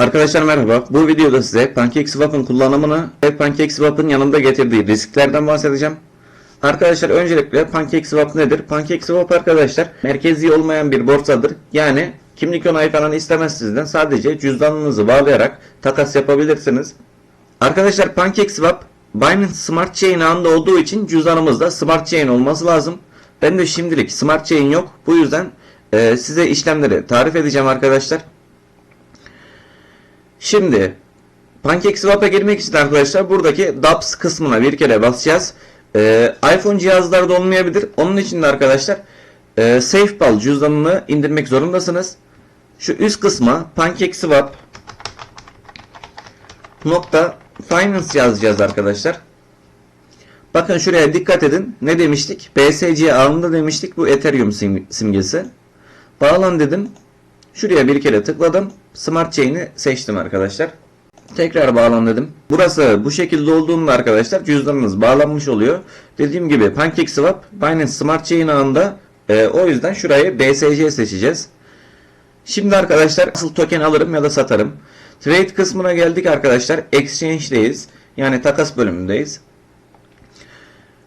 Arkadaşlar merhaba. Bu videoda size PancakeSwap'ın kullanımını ve PancakeSwap'ın yanında getirdiği risklerden bahsedeceğim. Arkadaşlar öncelikle PancakeSwap nedir? PancakeSwap arkadaşlar merkezi olmayan bir borsadır. Yani kimlik onayı falan istemez sizden. Sadece cüzdanınızı bağlayarak takas yapabilirsiniz. Arkadaşlar PancakeSwap Binance Smart Chain ağında olduğu için cüzdanımızda Smart Chain olması lazım. Ben de şimdilik Smart Chain yok. Bu yüzden size işlemleri tarif edeceğim arkadaşlar. Şimdi PancakeSwap'a girmek için arkadaşlar buradaki DApps kısmına bir kere basacağız. Ee, iPhone cihazlarda olmayabilir. Onun için de arkadaşlar e, SafePal cüzdanını indirmek zorundasınız. Şu üst kısma PancakeSwap nokta finance yazacağız arkadaşlar. Bakın şuraya dikkat edin. Ne demiştik? BSC ağında demiştik. Bu Ethereum sim- simgesi. Bağlan dedim. Şuraya bir kere tıkladım. Smart Chain'i seçtim arkadaşlar. Tekrar bağlan. Burası bu şekilde olduğunda arkadaşlar cüzdanınız bağlanmış oluyor. Dediğim gibi PancakeSwap Binance Smart Chain ağında e, o yüzden şurayı BSC seçeceğiz. Şimdi arkadaşlar nasıl token alırım ya da satarım. Trade kısmına geldik arkadaşlar. Exchange'deyiz. Yani takas bölümündeyiz.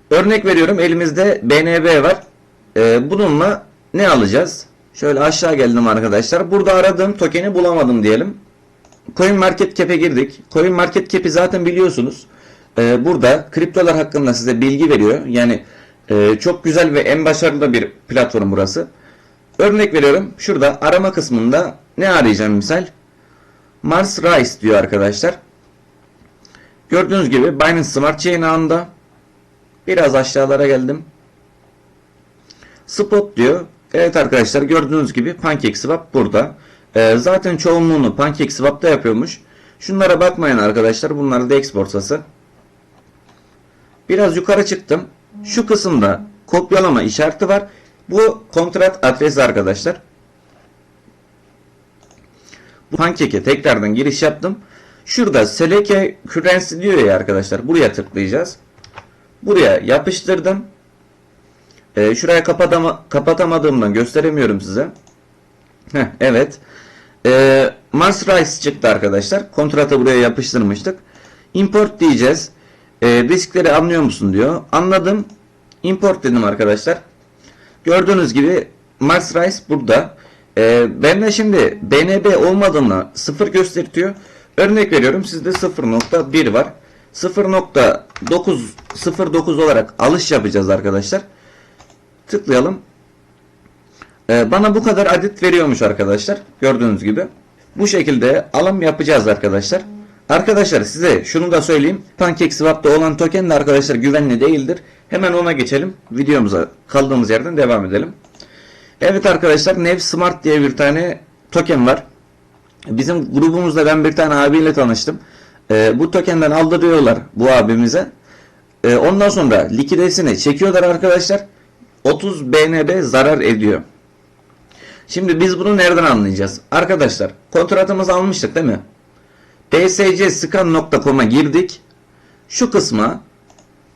Örnek veriyorum elimizde BNB var. Ee, bununla ne alacağız? Şöyle aşağı geldim arkadaşlar. Burada aradığım tokeni bulamadım diyelim. Coin Market Cap'e girdik. Coin Market Cap'i zaten biliyorsunuz. Ee, burada kriptolar hakkında size bilgi veriyor. Yani e, çok güzel ve en başarılı bir platform burası. Örnek veriyorum. Şurada arama kısmında ne arayacağım misal? Mars Rise diyor arkadaşlar. Gördüğünüz gibi Binance Smart Chain ağında biraz aşağılara geldim. Spot diyor. Evet arkadaşlar gördüğünüz gibi PancakeSwap burada. Ee, zaten çoğunluğunu PancakeSwap'ta yapıyormuş. Şunlara bakmayın arkadaşlar. Bunlar DEX borsası. Biraz yukarı çıktım. Şu kısımda kopyalama işareti var. Bu kontrat adresi arkadaşlar. Bu Pancake'e tekrardan giriş yaptım. Şurada Select Currency diyor ya arkadaşlar. Buraya tıklayacağız. Buraya yapıştırdım. Şuraya kapatama, kapatamadığımdan gösteremiyorum size. Heh, evet. Ee, Mars Rice çıktı arkadaşlar. Kontratı buraya yapıştırmıştık. Import diyeceğiz. Ee, riskleri anlıyor musun diyor. Anladım. Import dedim arkadaşlar. Gördüğünüz gibi Mars Rice burada. Ee, ben de şimdi BNB olmadığına 0 gösteriyor. Örnek veriyorum sizde 0.1 var. 0.909 olarak alış yapacağız arkadaşlar. Tıklayalım. Ee, bana bu kadar adet veriyormuş arkadaşlar. Gördüğünüz gibi. Bu şekilde alım yapacağız arkadaşlar. Arkadaşlar size şunu da söyleyeyim. PancakeSwap'ta olan token de arkadaşlar güvenli değildir. Hemen ona geçelim. Videomuza kaldığımız yerden devam edelim. Evet arkadaşlar Nev Smart diye bir tane token var. Bizim grubumuzda ben bir tane abiyle tanıştım. Ee, bu tokenden aldırıyorlar bu abimize. Ee, ondan sonra likidesini çekiyorlar arkadaşlar. 30 BNB zarar ediyor. Şimdi biz bunu nereden anlayacağız? Arkadaşlar kontratımızı almıştık değil mi? bscscan.com'a girdik. Şu kısma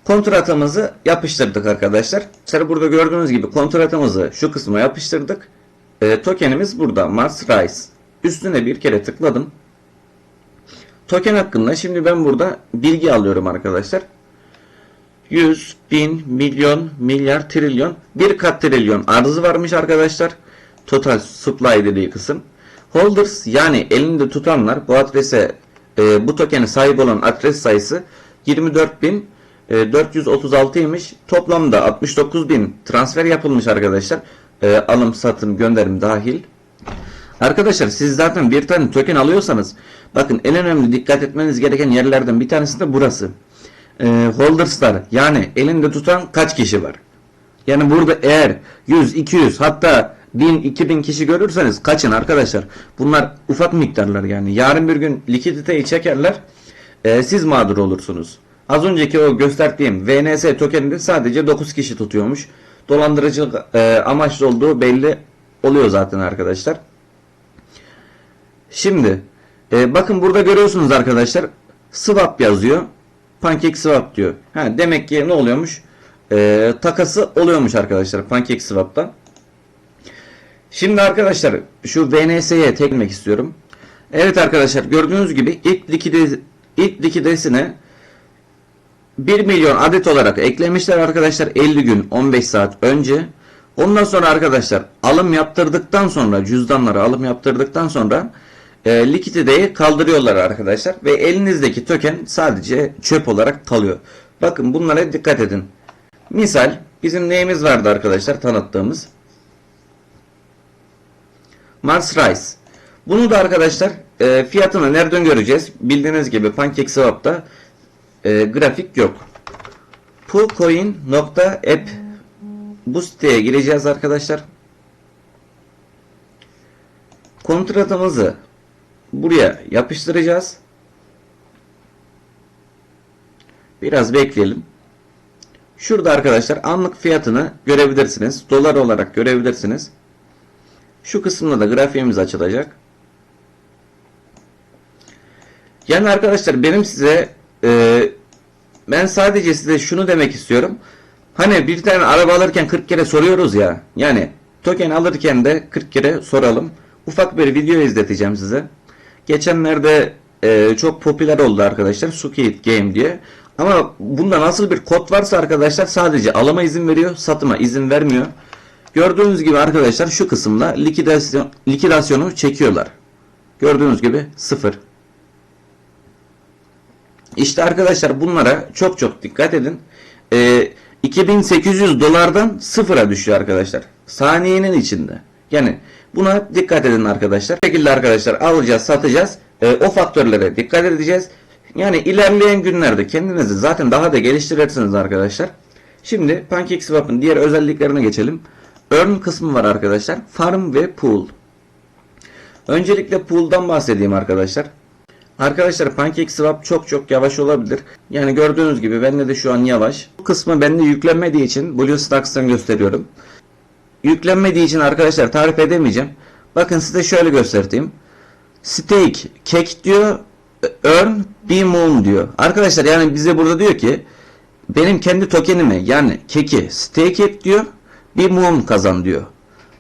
kontratımızı yapıştırdık arkadaşlar. Mesela burada gördüğünüz gibi kontratımızı şu kısma yapıştırdık. E, tokenimiz burada Mars Rise. Üstüne bir kere tıkladım. Token hakkında şimdi ben burada bilgi alıyorum arkadaşlar. 100, bin, milyon, milyar, trilyon. Bir kat trilyon arzı varmış arkadaşlar. Total supply dediği kısım. Holders yani elinde tutanlar bu adrese e, bu tokene sahip olan adres sayısı 24.436'ymış. Toplamda 69.000 transfer yapılmış arkadaşlar. E, alım, satım, gönderim dahil. Arkadaşlar siz zaten bir tane token alıyorsanız bakın en önemli dikkat etmeniz gereken yerlerden bir tanesi de burası. E, holderslar yani elinde tutan kaç kişi var? Yani burada eğer 100, 200 hatta 1000, 2000 kişi görürseniz kaçın arkadaşlar. Bunlar ufak miktarlar yani. Yarın bir gün likiditeyi çekerler. e, siz mağdur olursunuz. Az önceki o gösterdiğim VNS tokeninde sadece 9 kişi tutuyormuş. Dolandırıcılık e, amaçlı olduğu belli oluyor zaten arkadaşlar. Şimdi e, bakın burada görüyorsunuz arkadaşlar swap yazıyor. Pancake swap diyor. Ha, demek ki ne oluyormuş? E, takası oluyormuş arkadaşlar Pancake swap'ta. Şimdi arkadaşlar şu VNS'ye teklemek istiyorum. Evet arkadaşlar gördüğünüz gibi ilk likide ilk likidesine 1 milyon adet olarak eklemişler arkadaşlar 50 gün 15 saat önce. Ondan sonra arkadaşlar alım yaptırdıktan sonra cüzdanları alım yaptırdıktan sonra e, likidideyi kaldırıyorlar arkadaşlar ve elinizdeki token sadece çöp olarak kalıyor. Bakın bunlara dikkat edin. Misal bizim neyimiz vardı arkadaşlar tanıttığımız. Mars Rice. Bunu da arkadaşlar e, fiyatını nereden göreceğiz? Bildiğiniz gibi PancakeSwap'ta e, grafik yok. Poolcoin.app bu siteye gireceğiz arkadaşlar. Kontratımızı buraya yapıştıracağız. Biraz bekleyelim. Şurada arkadaşlar anlık fiyatını görebilirsiniz. Dolar olarak görebilirsiniz. Şu kısımda da grafiğimiz açılacak. Yani arkadaşlar benim size e, ben sadece size şunu demek istiyorum. Hani bir tane araba alırken 40 kere soruyoruz ya. Yani token alırken de 40 kere soralım. Ufak bir video izleteceğim size. Geçenlerde e, çok popüler oldu arkadaşlar. Squid Game diye. Ama bunda nasıl bir kod varsa arkadaşlar sadece alama izin veriyor, satıma izin vermiyor. Gördüğünüz gibi arkadaşlar şu kısımda likidasyon, likidasyonu çekiyorlar. Gördüğünüz gibi sıfır. İşte arkadaşlar bunlara çok çok dikkat edin. Ee, 2800 dolardan sıfıra düşüyor arkadaşlar. Saniyenin içinde. Yani buna dikkat edin arkadaşlar. Bu şekilde arkadaşlar alacağız satacağız. Ee, o faktörlere dikkat edeceğiz. Yani ilerleyen günlerde kendinizi zaten daha da geliştirirsiniz arkadaşlar. Şimdi PancakeSwap'ın diğer özelliklerine geçelim. Earn kısmı var arkadaşlar. Farm ve Pool. Öncelikle Pool'dan bahsedeyim arkadaşlar. Arkadaşlar PancakeSwap çok çok yavaş olabilir. Yani gördüğünüz gibi bende de şu an yavaş. Bu kısmı bende yüklenmediği için BlueStacks'tan gösteriyorum. Yüklenmediği için arkadaşlar tarif edemeyeceğim. Bakın size şöyle göstereyim. Stake, kek diyor, earn, be moon diyor. Arkadaşlar yani bize burada diyor ki benim kendi tokenimi yani keki stake et diyor, bir moon kazan diyor.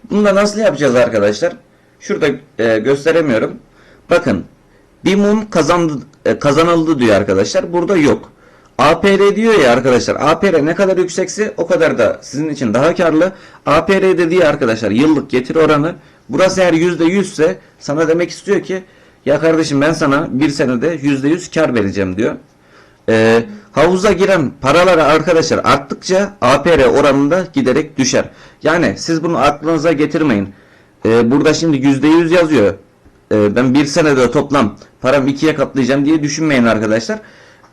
Bunu da nasıl yapacağız arkadaşlar? Şurada e, gösteremiyorum. Bakın bir mum kazandı, e, kazanıldı diyor arkadaşlar. Burada yok. APR diyor ya arkadaşlar. APR ne kadar yüksekse o kadar da sizin için daha karlı. APR dediği arkadaşlar yıllık getiri oranı. Burası eğer %100 ise sana demek istiyor ki ya kardeşim ben sana bir senede %100 kar vereceğim diyor. Ee, havuza giren paraları arkadaşlar arttıkça APR oranında giderek düşer. Yani siz bunu aklınıza getirmeyin. Ee, burada şimdi %100 yazıyor. Ee, ben bir senede toplam param ikiye katlayacağım diye düşünmeyin arkadaşlar.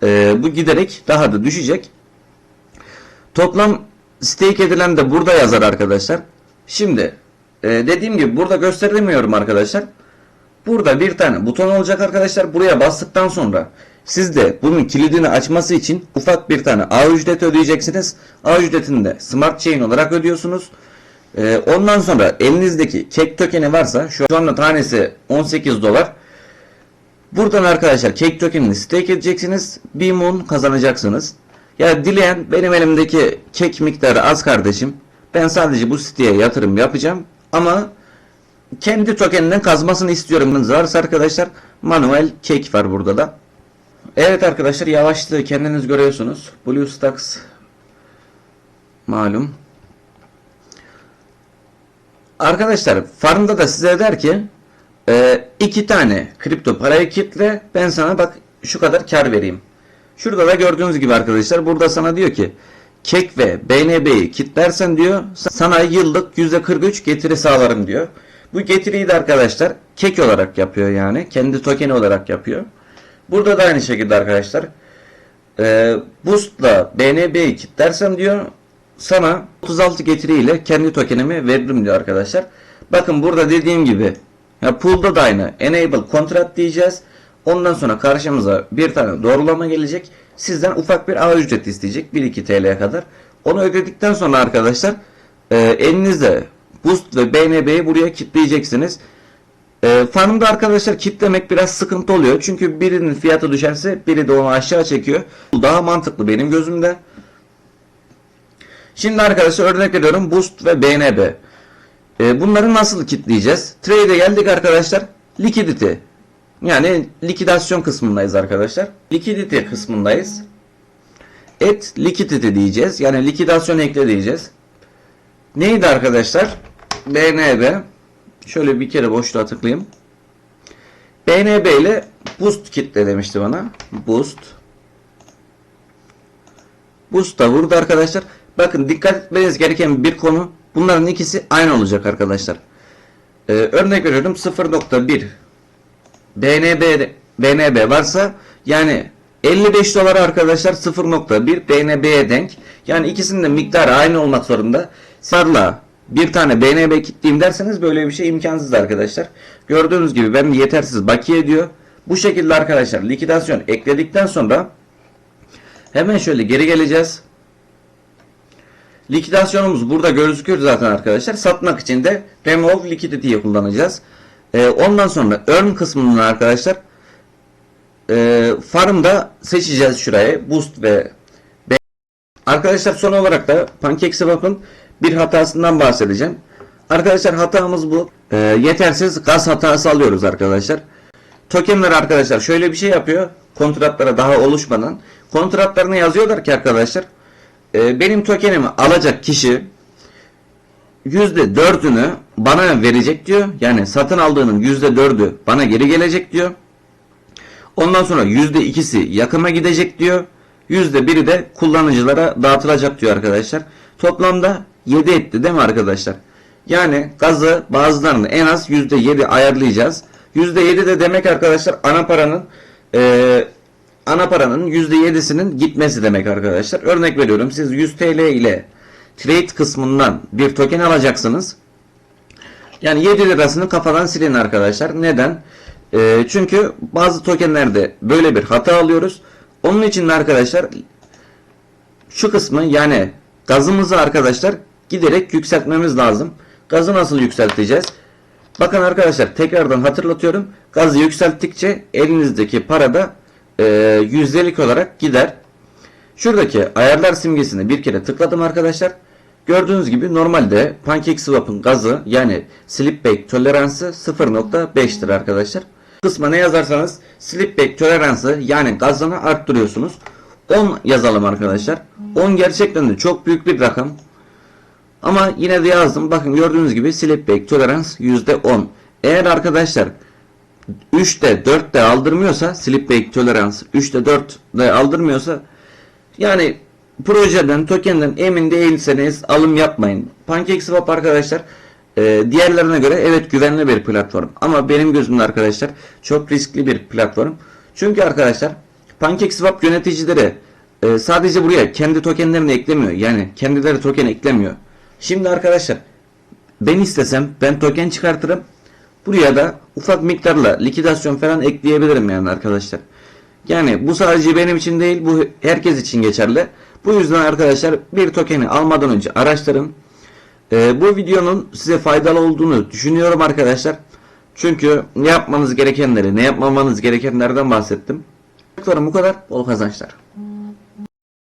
Ee, bu giderek daha da düşecek. Toplam stake edilen de burada yazar arkadaşlar. Şimdi e, dediğim gibi burada gösteremiyorum arkadaşlar. Burada bir tane buton olacak arkadaşlar. Buraya bastıktan sonra siz de bunun kilidini açması için ufak bir tane ağ ücreti ödeyeceksiniz. Ağ ücretini de Smart Chain olarak ödüyorsunuz. Ee, ondan sonra elinizdeki kek tokeni varsa şu anda tanesi 18 dolar. Buradan arkadaşlar kek tokenini stake edeceksiniz. Bir moon kazanacaksınız. Ya dileyen benim elimdeki kek miktarı az kardeşim. Ben sadece bu siteye yatırım yapacağım. Ama kendi tokeninden kazmasını istiyorum. Varsa arkadaşlar manuel kek var burada da. Evet arkadaşlar yavaşlığı kendiniz görüyorsunuz. BlueStacks malum. Arkadaşlar farmda da size der ki e, iki tane kripto parayı kitle ben sana bak şu kadar kar vereyim. Şurada da gördüğünüz gibi arkadaşlar burada sana diyor ki kek ve BNB'yi kitlersen diyor sana yıllık %43 getiri sağlarım diyor. Bu getiriyi de arkadaşlar kek olarak yapıyor yani. Kendi tokeni olarak yapıyor. Burada da aynı şekilde arkadaşlar e, Boost'la BNB'yi kitlersem diyor sana 36 getiriyle kendi tokenimi veririm diyor arkadaşlar. Bakın burada dediğim gibi ya pool'da da aynı enable contract diyeceğiz. Ondan sonra karşımıza bir tane doğrulama gelecek. Sizden ufak bir ağ ücreti isteyecek. 1-2 TL'ye kadar. Onu ödedikten sonra arkadaşlar e, elinizde Boost ve BNB'yi buraya kitleyeceksiniz. E, farmda arkadaşlar kitlemek biraz sıkıntı oluyor. Çünkü birinin fiyatı düşerse biri de onu aşağı çekiyor. Bu daha mantıklı benim gözümde. Şimdi arkadaşlar örnek veriyorum Boost ve BNB. E, bunları nasıl kitleyeceğiz? Trade'e geldik arkadaşlar. Liquidity. Yani likidasyon kısmındayız arkadaşlar. Liquidity kısmındayız. Et liquidity diyeceğiz. Yani likidasyon ekle diyeceğiz. Neydi arkadaşlar? BNB. Şöyle bir kere boşluğa tıklayayım. BNB ile boost kitle demişti bana. Boost. Boost da vurdu arkadaşlar. Bakın dikkat etmeniz gereken bir konu. Bunların ikisi aynı olacak arkadaşlar. Ee, örnek veriyorum 0.1 BNB BNB varsa yani 55 dolar arkadaşlar 0.1 BNB'ye denk. Yani ikisinin de miktarı aynı olmak zorunda. Sarla bir tane BNB kitleyim derseniz böyle bir şey imkansız arkadaşlar. Gördüğünüz gibi ben yetersiz bakiye diyor. Bu şekilde arkadaşlar likidasyon ekledikten sonra hemen şöyle geri geleceğiz. Likidasyonumuz burada gözüküyor zaten arkadaşlar. Satmak için de remove liquidity'yi kullanacağız. Ee, ondan sonra earn kısmından arkadaşlar e, farmda seçeceğiz şurayı. Boost ve. Arkadaşlar son olarak da PancakeSwap'ın bir hatasından bahsedeceğim. Arkadaşlar hatamız bu. Ee, yetersiz gaz hatası alıyoruz arkadaşlar. Tokenler arkadaşlar şöyle bir şey yapıyor. Kontratlara daha oluşmadan. Kontratlarına yazıyorlar ki arkadaşlar. E, benim tokenimi alacak kişi %4'ünü bana verecek diyor. Yani satın aldığının %4'ü bana geri gelecek diyor. Ondan sonra %2'si yakıma gidecek diyor. %1'i de kullanıcılara dağıtılacak diyor arkadaşlar. Toplamda 7 etti değil mi arkadaşlar? Yani gazı bazılarını en az %7 ayarlayacağız. %7 de demek arkadaşlar ana paranın eee ana paranın %7'sinin gitmesi demek arkadaşlar. Örnek veriyorum siz 100 TL ile trade kısmından bir token alacaksınız. Yani 7 lirasını kafadan silin arkadaşlar. Neden? Ee, çünkü bazı tokenlerde böyle bir hata alıyoruz. Onun için de arkadaşlar şu kısmı yani gazımızı arkadaşlar giderek yükseltmemiz lazım. Gazı nasıl yükselteceğiz? Bakın arkadaşlar tekrardan hatırlatıyorum. Gazı yükselttikçe elinizdeki para da e, yüzdelik olarak gider. Şuradaki ayarlar simgesini bir kere tıkladım arkadaşlar. Gördüğünüz gibi normalde PancakeSwap'ın gazı yani slip back toleransı 0.5'tir arkadaşlar. Kısma ne yazarsanız slip back toleransı yani gazını arttırıyorsunuz. 10 yazalım arkadaşlar. 10 gerçekten de çok büyük bir rakam. Ama yine de yazdım. Bakın gördüğünüz gibi slip back tolerans %10. Eğer arkadaşlar 3'te 4'te aldırmıyorsa slip back tolerans 3'te 4'te aldırmıyorsa yani projeden tokenden emin değilseniz alım yapmayın. PancakeSwap arkadaşlar e, diğerlerine göre evet güvenli bir platform ama benim gözümde arkadaşlar çok riskli bir platform. Çünkü arkadaşlar PancakeSwap yöneticileri e, sadece buraya kendi tokenlerini eklemiyor. Yani kendileri token eklemiyor. Şimdi arkadaşlar ben istesem ben token çıkartırım. Buraya da ufak miktarla likidasyon falan ekleyebilirim yani arkadaşlar. Yani bu sadece benim için değil bu herkes için geçerli. Bu yüzden arkadaşlar bir tokeni almadan önce araştırın. Ee, bu videonun size faydalı olduğunu düşünüyorum arkadaşlar. Çünkü ne yapmanız gerekenleri ne yapmamanız gerekenlerden bahsettim. Bu kadar bol kazançlar.